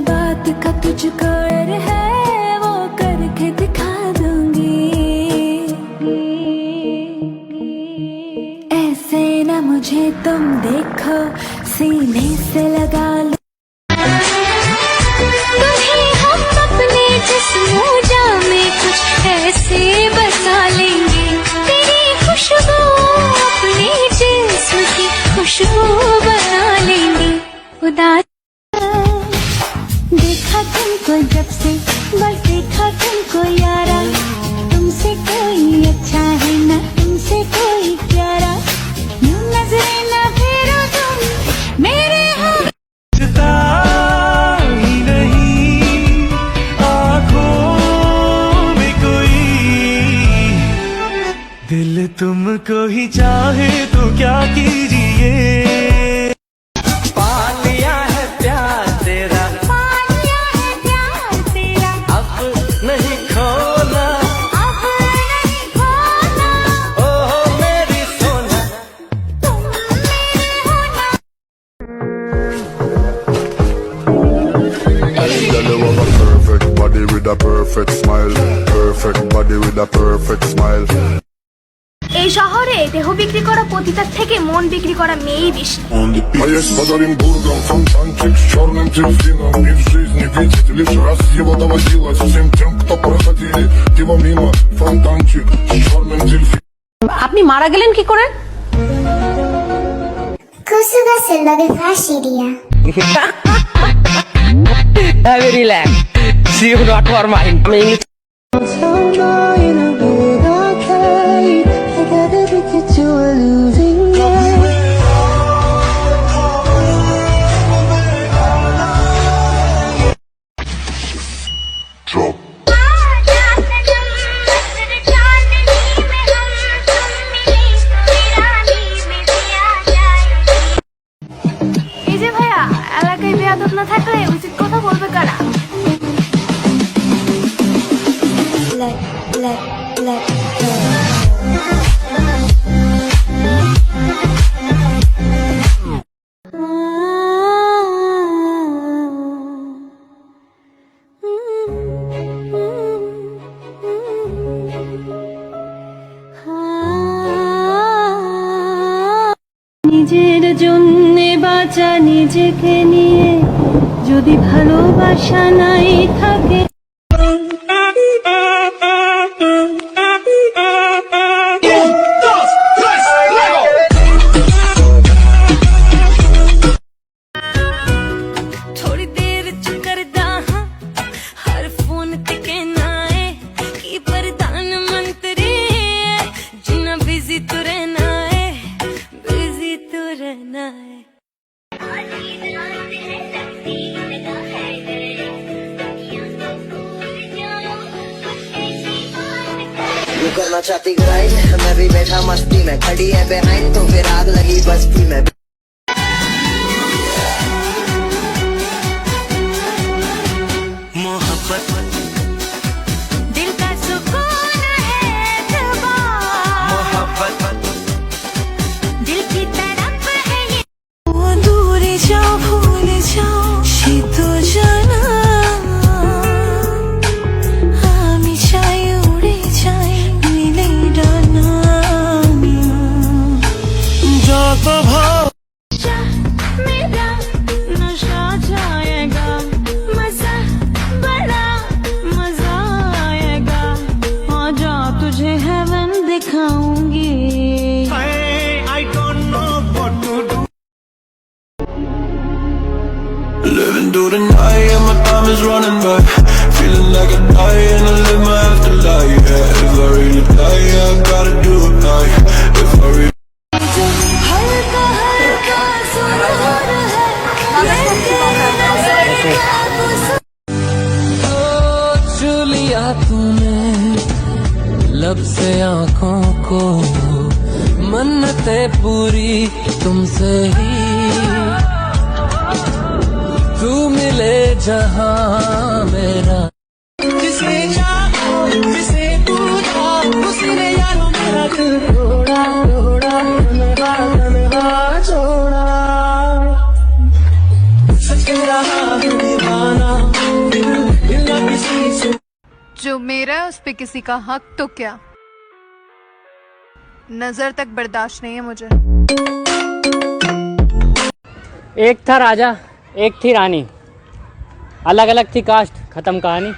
बात का तुझको डर है, वो करके दिखा दूँगी। ऐसे ना मुझे तुम देखो, सीने से लगा लो। कुछ ऐसे बसा लेंगे। खुशबू अपने जिस्म की खुशबू बना लेंगे। देखा तुमको जब से बस देखा तुमको यारा। तुमसे कोई अच्छा है ना, तुमसे कोई प्यारा। यूँ नजरे ना फेरो तुम, मेरे दिल तुमको ही चाहे तो क्या कीजिए? a perfect smile. Perfect body with a perfect smile. এই শহরে দেহ বিক্রি করা পতিতার থেকে মন বিক্রি করা মেয়েই বেশি А есть под Оренбургом фонтанчик с черным дельфином И в жизни видеть лишь раз его доводилось Всем тем, кто проходили его мимо Фонтанчик с черным дельфином আপনি মারা গেলেন কি করে কুসু গাছের লগে ফাঁসি দিয়া Have a relax. See you not for mine. I mean, Drop বাঁচা নিজেকে নিয়ে। যদি ভালোবাসা নাই থাকে करना चाहती ग्राइंड मैं भी बैठा मस्ती में, खड़ी है बेहाइंड तो फिर आग लगी बस्ती में। मोहब्बत। दिल का सुकून। Living through the night and my time is running by Feeling like I die and I live my afterlife yeah. If I really die, yeah, I gotta do it right If I really हल्का हल्का सुरूर है ये तेरा छू लिया तूने लब से आंखों को मन्नते पूरी तुमसे ही जहाँ मेरा किसे किसे उसने जो मेरा है उस पर किसी का हक तो क्या? नज़र तक बर्दाश्त नहीं है मुझे। एक था राजा एक थी रानी। अलग अलग थी कास्ट खत्म कहानी।